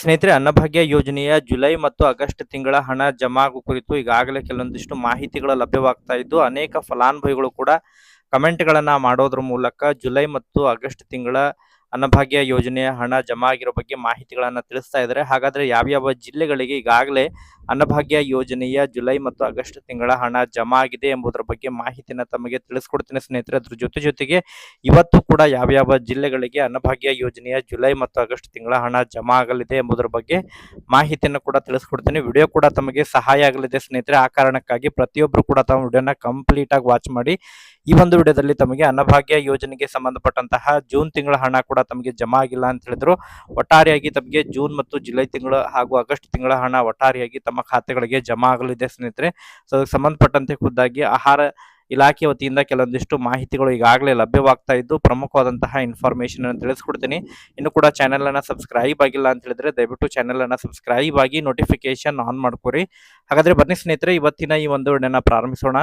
ಸ್ನೇಹಿತರೆ, ಅನ್ನಭಾಗ್ಯ ಯೋಜನೆಯ ಜುಲೈ ಮತ್ತು ಆಗಸ್ಟ್ ತಿಂಗಳ ಹಣ ಜಮಾಗು ಕುರಿತು ಈಗಾಗಲೇ ಕೆಲವೊಂದಿಷ್ಟು ಮಾಹಿತಿಗಳು ಲಭ್ಯವಾಗ್ತಾ ಇದ್ದು, ಅನೇಕ ಫಲಾನುಭವಿಗಳು ಕೂಡ ಕಮೆಂಟ್ಗಳನ್ನು ಮಾಡೋದ್ರ ಮೂಲಕ ಜುಲೈ ಮತ್ತು ಆಗಸ್ಟ್ ತಿಂಗಳ ಅನ್ನಭಾಗ್ಯ ಯೋಜನೆಯ ಹಣ ಜಮಾ ಆಗಿರೋ ಬಗ್ಗೆ ಮಾಹಿತಿಗಳನ್ನು ತಿಳಿಸ್ತಾ ಇದ್ದಾರೆ. ಹಾಗಾದ್ರೆ ಯಾವ್ಯಾವ ಜಿಲ್ಲೆಗಳಿಗೆ ಈಗಾಗಲೇ ಅನ್ನಭಾಗ್ಯ ಯೋಜನೆಯ ಜುಲೈ ಮತ್ತು ಆಗಸ್ಟ್ ತಿಂಗಳ ಹಣ ಜಮಾ ಆಗಿದೆ ಎಂಬುದರ ಬಗ್ಗೆ ಮಾಹಿತಿನ ತಮಗೆ ತಿಳಿಸ್ಕೊಡ್ತೀನಿ ಸ್ನೇಹಿತರೆ. ಅದ್ರ ಜೊತೆ ಜೊತೆಗೆ ಇವತ್ತು ಕೂಡ ಯಾವ್ಯಾವ ಜಿಲ್ಲೆಗಳಿಗೆ ಅನ್ನಭಾಗ್ಯ ಯೋಜನೆಯ ಜುಲೈ ಮತ್ತು ಆಗಸ್ಟ್ ತಿಂಗಳ ಹಣ ಜಮಾ ಆಗಲಿದೆ ಎಂಬುದರ ಬಗ್ಗೆ ಮಾಹಿತಿಯನ್ನು ಕೂಡ ತಿಳಿಸ್ಕೊಡ್ತೀನಿ. ವಿಡಿಯೋ ಕೂಡ ತಮಗೆ ಸಹಾಯ ಆಗಲಿದೆ ಸ್ನೇಹಿತರೆ. ಆ ಕಾರಣಕ್ಕಾಗಿ ಪ್ರತಿಯೊಬ್ಬರು ಕೂಡ ತಮ್ಮ ವಿಡಿಯೋನ ಕಂಪ್ಲೀಟ್ ಆಗಿ ವಾಚ್ ಮಾಡಿ ಈ ಒಂದು ವಿಡಿಯೋದಲ್ಲಿ ತಮಗೆ ಅನ್ನಭಾಗ್ಯ ಯೋಜನೆಗೆ ಸಂಬಂಧಪಟ್ಟಂತಹ ಜೂನ್ ತಿಂಗಳ ಹಣ ಕೂಡ ತಮಗೆ ಜಮಾ ಆಗಿಲ್ಲ ಅಂತ ಹೇಳಿದ್ರು. ಒಟ್ಟಾರೆಯಾಗಿ ತಮಗೆ ಜೂನ್ ಮತ್ತು ಜುಲೈ ತಿಂಗಳ ಹಾಗೂ ಆಗಸ್ಟ್ ತಿಂಗಳ ಹಣ ಒಟ್ಟಾರೆಯಾಗಿ ತಮ್ಮ ಖಾತೆಗಳಿಗೆ ಜಮಾ ಆಗಲಿದೆ ಸ್ನೇಹಿತರೆ. ಸೊ ಅದಕ್ಕೆ ಸಂಬಂಧಪಟ್ಟಂತೆ ಖುದ್ದಾಗಿ ಆಹಾರ ಇಲಾಖೆ ವತಿಯಿಂದ ಕೆಲವೊಂದಿಷ್ಟು ಮಾಹಿತಿಗಳು ಈಗಾಗಲೇ ಲಭ್ಯವಾಗ್ತಾ ಇದ್ದು, ಪ್ರಮುಖವಾದಂತಹ ಇನ್ಫಾರ್ಮೇಶನ್ ಅನ್ನು ತಿಳಿಸ್ಕೊಡ್ತೀನಿ. ಇನ್ನು ಕೂಡ ಚಾನೆಲ್ ಅನ್ನ ಸಬ್ಸ್ಕ್ರೈಬ್ ಆಗಿಲ್ಲ ಅಂತ ಹೇಳಿದ್ರೆ ದಯವಿಟ್ಟು ಚಾನೆಲ್ ಅನ್ನ ಸಬ್ಸ್ಕ್ರೈಬ್ ಆಗಿ ನೋಟಿಫಿಕೇಶನ್ ಆನ್ ಮಾಡ್ಕೊರಿ. ಹಾಗಾದ್ರೆ ಬನ್ನಿ ಸ್ನೇಹಿತರೆ, ಇವತ್ತಿನ ಈ ಒಂದು ವಿಡಿಯೋನ ಪ್ರಾರಂಭಿಸೋಣ.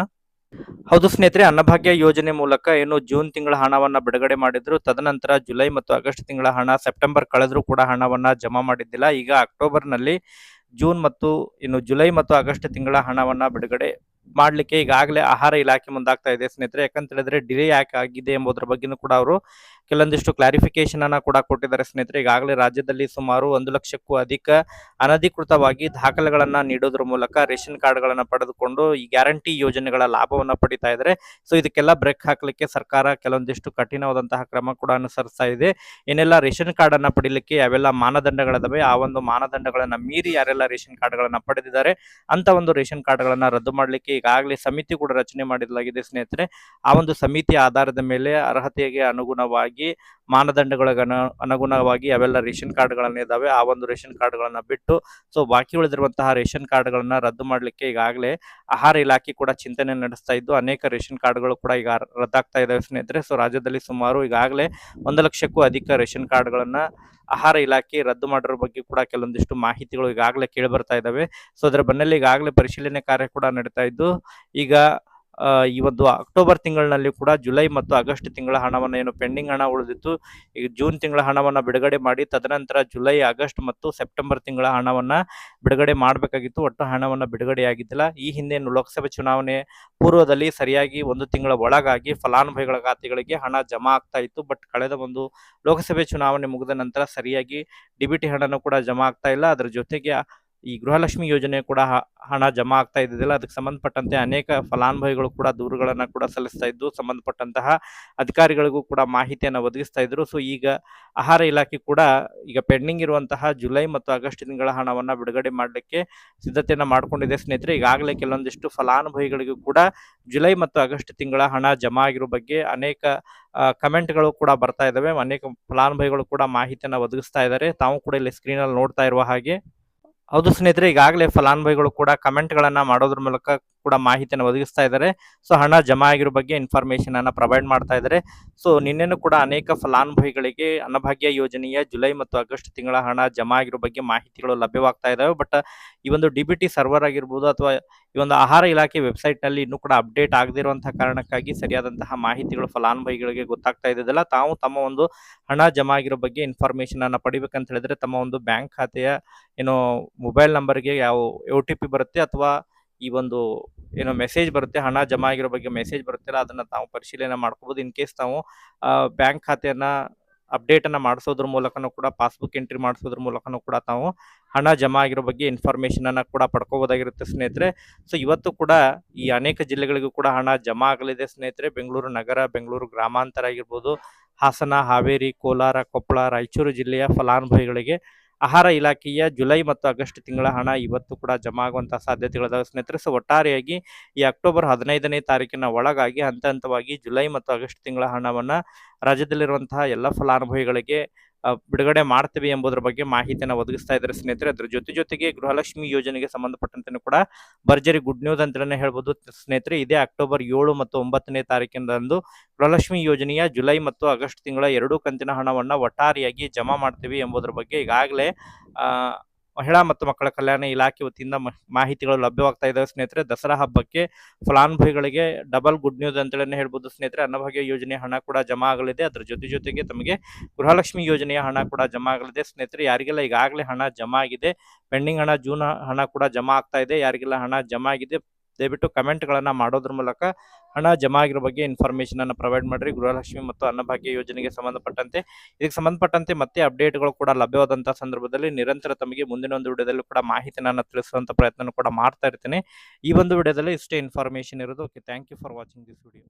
ಹೌದು ಸ್ನೇಹಿತರೆ, ಅನ್ನಭಾಗ್ಯ ಯೋಜನೆ ಮೂಲಕ ಏನು ಜೂನ್ ತಿಂಗಳ ಹಣವನ್ನ ಬಿಡುಗಡೆ ಮಾಡಿದ್ರು. ತದನಂತರ ಜುಲೈ ಮತ್ತು ಆಗಸ್ಟ್ ತಿಂಗಳ ಹಣ, ಸೆಪ್ಟೆಂಬರ್ ಕಳೆದ್ರೂ ಕೂಡ ಹಣವನ್ನ ಜಮಾ ಮಾಡಿದ್ದಿಲ್ಲ. ಈಗ ಅಕ್ಟೋಬರ್ನಲ್ಲಿ ಜೂನ್ ಮತ್ತು ಇನ್ನು ಜುಲೈ ಮತ್ತು ಆಗಸ್ಟ್ ತಿಂಗಳ ಹಣವನ್ನ ಬಿಡುಗಡೆ ಮಾಡ್ಲಿಕ್ಕೆ ಈಗಾಗಲೇ ಆಹಾರ ಇಲಾಖೆ ಮುಂದಾಗ್ತಾ ಇದೆ ಸ್ನೇಹಿತರೆ. ಯಾಕಂತ ಹೇಳಿದ್ರೆ ಡಿಲೇ ಯಾಕೆ ಆಗಿದೆ ಎಂಬುದರ ಬಗ್ಗೆನೂ ಕೂಡ ಅವರು ಕೆಲವೊಂದಿಷ್ಟು ಕ್ಲಾರಿಫಿಕೇಶನ್ ಅನ್ನ ಕೂಡ ಕೊಟ್ಟಿದ್ದಾರೆ ಸ್ನೇಹಿತರೆ. ಈಗಾಗಲೇ ರಾಜ್ಯದಲ್ಲಿ ಸುಮಾರು ಒಂದು ಲಕ್ಷಕ್ಕೂ ಅಧಿಕ ಅನಧಿಕೃತವಾಗಿ ದಾಖಲೆಗಳನ್ನ ನೀಡೋದ್ರ ಮೂಲಕ ರೇಷನ್ ಕಾರ್ಡ್ಗಳನ್ನ ಪಡೆದುಕೊಂಡು ಈ ಗ್ಯಾರಂಟಿ ಯೋಜನೆಗಳ ಲಾಭವನ್ನ ಪಡಿತಾ ಇದ್ದಾರೆ. ಸೊ ಇದಕ್ಕೆಲ್ಲ ಬ್ರೇಕ್ ಹಾಕಲಿಕ್ಕೆ ಸರ್ಕಾರ ಕೆಲವೊಂದಿಷ್ಟು ಕಠಿಣವಾದಂತಹ ಕ್ರಮ ಕೂಡ ಅನುಸರಿಸ್ತಾ ಇದೆ. ಏನೆಲ್ಲ ರೇಷನ್ ಕಾರ್ಡ್ ಅನ್ನ ಪಡಿಲಿಕ್ಕೆ ಯಾವೆಲ್ಲ ಮಾನದಂಡಗಳಿದಾವೆ? ಆ ಒಂದು ಮಾನದಂಡಗಳನ್ನ ಮೀರಿ ಯಾರೆಲ್ಲ ರೇಷನ್ ಕಾರ್ಡ್ಗಳನ್ನ ಪಡೆದಿದ್ದಾರೆ? ಅಂತ ಒಂದು ರೇಷನ್ ಕಾರ್ಡ್ಗಳನ್ನ ರದ್ದು ಮಾಡಲಿಕ್ಕೆ ಈಗಾಗಲೇ ಸಮಿತಿ ಕೂಡ ರಚನೆ ಮಾಡಲಾಗಿದೆ ಸ್ನೇಹಿತರೆ. ಆ ಒಂದು ಸಮಿತಿ ಆಧಾರದ ಮೇಲೆ ಅರ್ಹತೆಗೆ ಅನುಗುಣವಾಗಿ ಮಾನದಂಡಗಳಿಗೆ ಅನು- ಅನುಗುಣವಾಗಿ ಅವೆಲ್ಲ ರೇಷನ್ ಕಾರ್ಡ್ಗಳನ್ನ ಇದಾವೆ. ಆ ಒಂದು ರೇಷನ್ ಕಾರ್ಡ್ಗಳನ್ನ ಬಿಟ್ಟು, ಸೊ ಬಾಕಿ ಉಳಿದಿರುವಂತಹ ರೇಷನ್ ಕಾರ್ಡ್ಗಳನ್ನ ರದ್ದು ಮಾಡಲಿಕ್ಕೆ ಈಗಾಗಲೇ ಆಹಾರ ಇಲಾಖೆ ಕೂಡ ಚಿಂತನೆ ನಡೆಸ್ತಾ ಇದ್ದು, ಅನೇಕ ರೇಷನ್ ಕಾರ್ಡ್ಗಳು ಕೂಡ ಈಗ ರದ್ದಾಗ್ತಾ ಇದ್ದಾವೆ ಸ್ನೇಹಿತರೆ. ಸೊ ರಾಜ್ಯದಲ್ಲಿ ಸುಮಾರು ಈಗಾಗಲೇ ಒಂದು ಲಕ್ಷಕ್ಕೂ ಅಧಿಕ ರೇಷನ್ ಕಾರ್ಡ್ಗಳನ್ನ ಆಹಾರ ಇಲಾಖೆ ರದ್ದು ಮಾಡಿರೋ ಬಗ್ಗೆ ಕೂಡ ಕೆಲವೊಂದಿಷ್ಟು ಮಾಹಿತಿಗಳು ಈಗಾಗಲೇ ಕೇಳಿ ಬರ್ತಾ ಇದಾವೆ. ಸೊ ಅದರ ಬೆನ್ನಲ್ಲಿ ಈಗಾಗಲೇ ಪರಿಶೀಲನೆ ಕಾರ್ಯ ಕೂಡ ನಡೀತಾ ಇದ್ದು, ಈಗ ಈ ಒಂದು ಅಕ್ಟೋಬರ್ ತಿಂಗಳಿನಲ್ಲಿ ಕೂಡ ಜುಲೈ ಮತ್ತು ಆಗಸ್ಟ್ ತಿಂಗಳ ಹಣವನ್ನು ಏನು ಪೆಂಡಿಂಗ್ ಹಣ ಉಳಿದಿತ್ತು. ಈಗ ಜೂನ್ ತಿಂಗಳ ಹಣವನ್ನು ಬಿಡುಗಡೆ ಮಾಡಿ, ತದನಂತರ ಜುಲೈ, ಆಗಸ್ಟ್ ಮತ್ತು ಸೆಪ್ಟೆಂಬರ್ ತಿಂಗಳ ಹಣವನ್ನು ಬಿಡುಗಡೆ ಮಾಡಬೇಕಾಗಿತ್ತು. ಒಟ್ಟು ಹಣವನ್ನು ಬಿಡುಗಡೆಯಾಗಿದ್ದಿಲ್ಲ. ಈ ಹಿಂದೆ ಲೋಕಸಭೆ ಚುನಾವಣೆ ಪೂರ್ವದಲ್ಲಿ ಸರಿಯಾಗಿ ಒಂದು ತಿಂಗಳ ಒಳಗಾಗಿ ಫಲಾನುಭವಿಗಳ ಖಾತೆಗಳಿಗೆ ಹಣ ಜಮಾ ಆಗ್ತಾ ಇತ್ತು. ಬಟ್ ಕಳೆದ ಒಂದು ಲೋಕಸಭೆ ಚುನಾವಣೆ ಮುಗಿದ ನಂತರ ಸರಿಯಾಗಿ ಡಿಬಿಟಿ ಹಣನೂ ಕೂಡ ಜಮಾ ಆಗ್ತಾ ಇಲ್ಲ. ಅದರ ಜೊತೆಗೆ ಈ ಗೃಹಲಕ್ಷ್ಮಿ ಯೋಜನೆ ಕೂಡ ಹಣ ಜಮಾ ಆಗ್ತಾ ಇದ್ದಿದ್ದಿಲ್ಲ. ಅದಕ್ಕೆ ಸಂಬಂಧಪಟ್ಟಂತೆ ಅನೇಕ ಫಲಾನುಭವಿಗಳು ಕೂಡ ದೂರುಗಳನ್ನು ಕೂಡ ಸಲ್ಲಿಸ್ತಾ ಇದ್ದು, ಸಂಬಂಧಪಟ್ಟಂತಹ ಅಧಿಕಾರಿಗಳಿಗೂ ಕೂಡ ಮಾಹಿತಿಯನ್ನು ಒದಗಿಸ್ತಾ ಇದ್ರು. ಸೊ ಈಗ ಆಹಾರ ಇಲಾಖೆ ಕೂಡ ಈಗ ಪೆಂಡಿಂಗ್ ಇರುವಂತಹ ಜುಲೈ ಮತ್ತು ಆಗಸ್ಟ್ ತಿಂಗಳ ಹಣವನ್ನು ಬಿಡುಗಡೆ ಮಾಡಲಿಕ್ಕೆ ಸಿದ್ಧತೆಯನ್ನು ಮಾಡಿಕೊಂಡಿದೆ. ಸ್ನೇಹಿತರೆ, ಈಗಾಗಲೇ ಕೆಲವೊಂದಿಷ್ಟು ಫಲಾನುಭವಿಗಳಿಗೂ ಕೂಡ ಜುಲೈ ಮತ್ತು ಆಗಸ್ಟ್ ತಿಂಗಳ ಹಣ ಜಮಾ ಆಗಿರೋ ಬಗ್ಗೆ ಅನೇಕ ಕಮೆಂಟ್ಗಳು ಕೂಡ ಬರ್ತಾ ಇದ್ದಾವೆ ಅನೇಕ ಫಲಾನುಭವಿಗಳು ಕೂಡ ಮಾಹಿತಿಯನ್ನು ಒದಗಿಸ್ತಾ ಇದ್ದಾರೆ ತಾವು ಕೂಡ ಇಲ್ಲಿ ಸ್ಕ್ರೀನಲ್ಲಿ ನೋಡ್ತಾ ಇರುವ ಹಾಗೆ. ಹೌದು ಸ್ನೇಹಿತರೆ ಈಗಾಗಲೇ ಫಲಾನುಭವಿಗಳು ಕೂಡ ಕಮೆಂಟ್ಗಳನ್ನು ಮಾಡೋದ್ರ ಮೂಲಕ ಕೂಡ ಮಾಹಿತಿಯನ್ನು ಒದಗಿಸ್ತಾ ಇದ್ದಾರೆ. ಸೊ ಹಣ ಜಮಾ ಆಗಿರೋ ಬಗ್ಗೆ ಇನ್ಫಾರ್ಮೇಶನ್ ಅನ್ನ ಪ್ರೊವೈಡ್ ಮಾಡ್ತಾ ಇದ್ದಾರೆ. ಸೊ ನಿನ್ನೆನೂ ಕೂಡ ಅನೇಕ ಫಲಾನುಭವಿಗಳಿಗೆ ಅನ್ನಭಾಗ್ಯ ಯೋಜನೆಯ ಜುಲೈ ಮತ್ತು ಆಗಸ್ಟ್ ತಿಂಗಳ ಹಣ ಜಮಾ ಆಗಿರೋ ಬಗ್ಗೆ ಮಾಹಿತಿಗಳು ಲಭ್ಯವಾಗ್ತಾ ಇದಾವೆ ಬಟ್ ಈ ಒಂದು ಡಿ ಬಿ ಟಿ ಸರ್ವರ್ ಆಗಿರ್ಬೋದು ಅಥವಾ ಈ ಒಂದು ಆಹಾರ ಇಲಾಖೆ ವೆಬ್ಸೈಟ್ನಲ್ಲಿ ಇನ್ನೂ ಕೂಡ ಅಪ್ಡೇಟ್ ಆಗದಿರುವಂತಹ ಕಾರಣಕ್ಕಾಗಿ ಸರಿಯಾದಂತಹ ಮಾಹಿತಿಗಳು ಫಲಾನುಭವಿಗಳಿಗೆ ಗೊತ್ತಾಗ್ತಾ ಇದ್ದಿದ್ದಿಲ್ಲ. ತಾವು ತಮ್ಮ ಒಂದು ಹಣ ಜಮಾ ಆಗಿರೋ ಬಗ್ಗೆ ಇನ್ಫಾರ್ಮೇಶನ್ ಅನ್ನ ಪಡಿಬೇಕಂತ ಹೇಳಿದ್ರೆ ತಮ್ಮ ಒಂದು ಬ್ಯಾಂಕ್ ಖಾತೆಯ ಏನು ಮೊಬೈಲ್ ನಂಬರ್ಗೆ ಯಾವ ಒ ಟಿ ಪಿ ಬರುತ್ತೆ ಅಥವಾ ಈ ಒಂದು ಏನೋ ಮೆಸೇಜ್ ಬರುತ್ತೆ, ಹಣ ಜಮಾ ಆಗಿರೋ ಬಗ್ಗೆ ಮೆಸೇಜ್ ಬರುತ್ತಲ್ಲ, ಅದನ್ನ ತಾವು ಪರಿಶೀಲನೆ ಮಾಡ್ಕೋಬಹುದು ಇನ್ ಕೇಸ್ ತಾವು ಬ್ಯಾಂಕ್ ಖಾತೆಯನ್ನ ಅಪ್ಡೇಟ್ ಅನ್ನ ಮಾಡಿಸೋದ್ರ ಮೂಲಕನೂ ಕೂಡ ಪಾಸ್ಬುಕ್ ಎಂಟ್ರಿ ಮಾಡಿಸೋದ್ರ ಮೂಲಕನೂ ಕೂಡ ತಾವು ಹಣ ಜಮಾ ಆಗಿರೋ ಬಗ್ಗೆ ಇನ್ಫಾರ್ಮೇಶನ್ ಅನ್ನ ಕೂಡ ಪಡ್ಕೋಬೋದಾಗಿರುತ್ತೆ ಸ್ನೇಹಿತರೆ. ಸೊ ಇವತ್ತು ಕೂಡ ಈ ಅನೇಕ ಜಿಲ್ಲೆಗಳಿಗೂ ಕೂಡ ಹಣ ಜಮಾ ಆಗಲಿದೆ ಸ್ನೇಹಿತರೆ. ಬೆಂಗಳೂರು ನಗರ, ಬೆಂಗಳೂರು ಗ್ರಾಮಾಂತರ ಆಗಿರ್ಬೋದು, ಹಾಸನ, ಹಾವೇರಿ, ಕೋಲಾರ, ಕೊಪ್ಪಳ, ರಾಯಚೂರು ಜಿಲ್ಲೆಯ ಫಲಾನುಭವಿಗಳಿಗೆ ಆಹಾರ ಇಲಾಖೆಯ ಜುಲೈ ಮತ್ತು ಆಗಸ್ಟ್ ತಿಂಗಳ ಹಣ ಇವತ್ತು ಕೂಡ ಜಮಾ ಆಗುವಂತಹ ಸಾಧ್ಯತೆಗಳಿದಾವೆ ಸ್ನೇಹಿತರೆ, ಸೊ ಒಟ್ಟಾರೆಯಾಗಿ ಈ ಅಕ್ಟೋಬರ್ ಹದಿನೈದನೇ ತಾರೀಕಿನ ಒಳಗಾಗಿ ಹಂತ ಹಂತವಾಗಿ ಜುಲೈ ಮತ್ತು ಆಗಸ್ಟ್ ತಿಂಗಳ ಹಣವನ್ನ ರಾಜ್ಯದಲ್ಲಿರುವಂತಹ ಎಲ್ಲ ಫಲಾನುಭವಿಗಳಿಗೆ ಬಿಡುಗಡೆ ಮಾಡ್ತೀವಿ ಎಂಬುದರ ಬಗ್ಗೆ ಮಾಹಿತಿಯನ್ನು ಒದಗಿಸ್ತಾ ಇದ್ದಾರೆ ಸ್ನೇಹಿತರೆ. ಅದರ ಜೊತೆ ಜೊತೆಗೆ ಗೃಹಲಕ್ಷ್ಮಿ ಯೋಜನೆಗೆ ಸಂಬಂಧಪಟ್ಟಂತೆ ಕೂಡ ಭರ್ಜರಿ ಗುಡ್ ನ್ಯೂಸ್ ಅಂತಲೇ ಹೇಳ್ಬೋದು ಸ್ನೇಹಿತರೆ. ಇದೇ ಅಕ್ಟೋಬರ್ ಏಳು ಮತ್ತು ಒಂಬತ್ತನೇ ತಾರೀಕಿನಂದು ಗೃಹಲಕ್ಷ್ಮಿ ಯೋಜನೆಯ ಜುಲೈ ಮತ್ತು ಆಗಸ್ಟ್ ತಿಂಗಳ ಎರಡೂ ಕಂತಿನ ಹಣವನ್ನು ಒಟ್ಟಾರೆಯಾಗಿ ಜಮಾ ಮಾಡ್ತೀವಿ ಎಂಬುದರ ಬಗ್ಗೆ ಈಗಾಗಲೇ ಮಹಿಳಾ ಮತ್ತು ಮಕ್ಕಳ ಕಲ್ಯಾಣ ಇಲಾಖೆ ವತಿಯಿಂದ ಮಾಹಿತಿಗಳು ಲಭ್ಯವಾಗ್ತಾ ಇದಾವೆ ಸ್ನೇಹಿತರೆ. ದಸರಾ ಹಬ್ಬಕ್ಕೆ ಫಲಾನುಭವಿಗಳಿಗೆ ಡಬಲ್ ಗುಡ್ ನ್ಯೂಸ್ ಅಂತೇಳಿ ಹೇಳ್ಬೋದು ಸ್ನೇಹಿತರೆ. ಅನ್ನಭಾಗ್ಯ ಯೋಜನೆ ಹಣ ಕೂಡ ಜಮಾ ಆಗಲಿದೆ. ಅದರ ಜೊತೆ ಜೊತೆಗೆ ತಮಗೆ ಗೃಹಲಕ್ಷ್ಮಿ ಯೋಜನೆಯ ಹಣ ಕೂಡ ಜಮಾ ಆಗಲಿದೆ. ಸ್ನೇಹಿತರೆ, ಯಾರಿಗೆಲ್ಲ ಈಗಾಗಲೇ ಹಣ ಜಮಾ ಆಗಿದೆ, ಪೆಂಡಿಂಗ್ ಹಣ, ಜೂನ್ ಹಣ ಕೂಡ ಜಮಾ ಆಗ್ತಾ ಇದೆ. ಯಾರಿಗೆಲ್ಲ ಹಣ ಜಮಾ ಆಗಿದೆ, ದಯವಿಟ್ಟು ಕಮೆಂಟ್ಗಳನ್ನು ಮಾಡೋದ್ರ ಮೂಲಕ ಹಣ ಜಮಾ ಆಗಿರೋ ಬಗ್ಗೆ ಇನ್ಫಾರ್ಮೇಷನ್ ಅನ್ನು ಪ್ರೊವೈಡ್ ಮಾಡ್ರಿ. ಗೃಹಲಕ್ಷ್ಮಿ ಮತ್ತು ಅನ್ನಭಾಗ್ಯ ಯೋಜನೆಗೆ ಸಂಬಂಧಪಟ್ಟಂತೆ. ಇದಕ್ಕೆ ಸಂಬಂಧಪಟ್ಟಂತೆ ಮತ್ತೆ ಅಪ್ಡೇಟ್ಗಳು ಕೂಡ ಲಭ್ಯವಾದಂತಹ ಸಂದರ್ಭದಲ್ಲಿ ನಿರಂತರ ತಮಗೆ ಮುಂದಿನ ಒಂದು ವಿಡಿಯೋದಲ್ಲೂ ಕೂಡ ಮಾಹಿತಿ ನಾನು ತಿಳಿಸುವಂತ ಪ್ರಯತ್ನ ಕೂಡ ಮಾಡ್ತಾ ಇರ್ತೇನೆ. ಈ ಒಂದು ವಿಡಿಯೋದಲ್ಲಿ ಇಷ್ಟೇ ಇನ್ಫಾರ್ಮೇಷನ್ ಇರೋದು. Okay thank you for watching this video